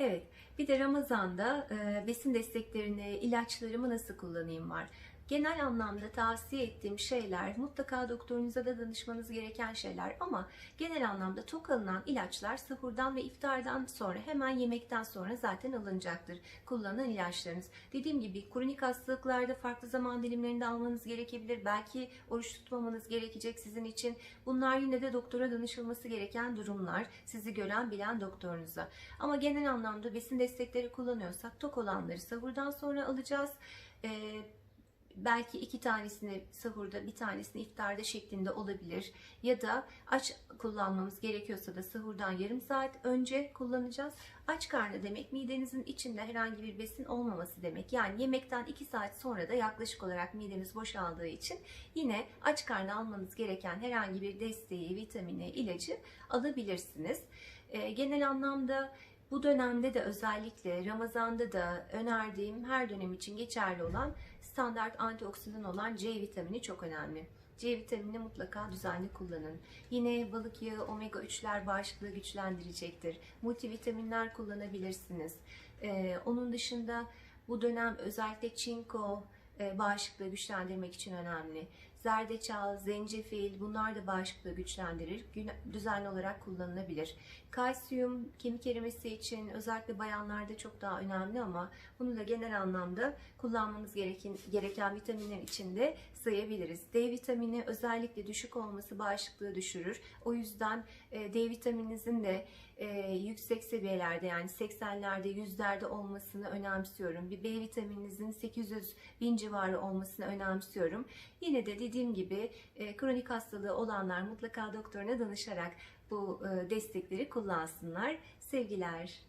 Evet, bir de Ramazan'da e, besin desteklerini, ilaçlarımı nasıl kullanayım var. Genel anlamda tavsiye ettiğim şeyler mutlaka doktorunuza da danışmanız gereken şeyler ama genel anlamda tok alınan ilaçlar sahurdan ve iftardan sonra hemen yemekten sonra zaten alınacaktır. Kullanılan ilaçlarınız. Dediğim gibi kronik hastalıklarda farklı zaman dilimlerinde almanız gerekebilir. Belki oruç tutmamanız gerekecek sizin için. Bunlar yine de doktora danışılması gereken durumlar. Sizi gören bilen doktorunuza. Ama genel anlamda besin destekleri kullanıyorsak tok olanları sahurdan sonra alacağız. Ee, belki iki tanesini sahurda bir tanesini iftarda şeklinde olabilir. Ya da aç kullanmamız gerekiyorsa da sahurdan yarım saat önce kullanacağız. Aç karnı demek midenizin içinde herhangi bir besin olmaması demek. Yani yemekten 2 saat sonra da yaklaşık olarak midemiz boşaldığı için yine aç karnı almanız gereken herhangi bir desteği, vitamini, ilacı alabilirsiniz. Ee, genel anlamda bu dönemde de özellikle Ramazan'da da önerdiğim her dönem için geçerli olan standart antioksidan olan C vitamini çok önemli. C vitaminini mutlaka düzenli kullanın. Yine balık yağı, omega 3'ler bağışıklığı güçlendirecektir. Multivitaminler kullanabilirsiniz. Ee, onun dışında bu dönem özellikle çinko e, bağışıklığı güçlendirmek için önemli. Zerdeçal, zencefil bunlar da bağışıklığı güçlendirir. Düzenli olarak kullanılabilir. Kalsiyum kemik erimesi için özellikle bayanlarda çok daha önemli ama bunu da genel anlamda kullanmanız gereken, gereken vitaminler içinde sayabiliriz. D vitamini özellikle düşük olması bağışıklığı düşürür. O yüzden e, D vitamininizin de e, yüksek seviyelerde yani 80'lerde, 100'lerde olmasını önemsiyorum. Bir B vitamininizin 800 bin civarı olmasını önemsiyorum. Yine de dediğim gibi e, kronik hastalığı olanlar mutlaka doktoruna danışarak bu e, destekleri kullansınlar. Sevgiler.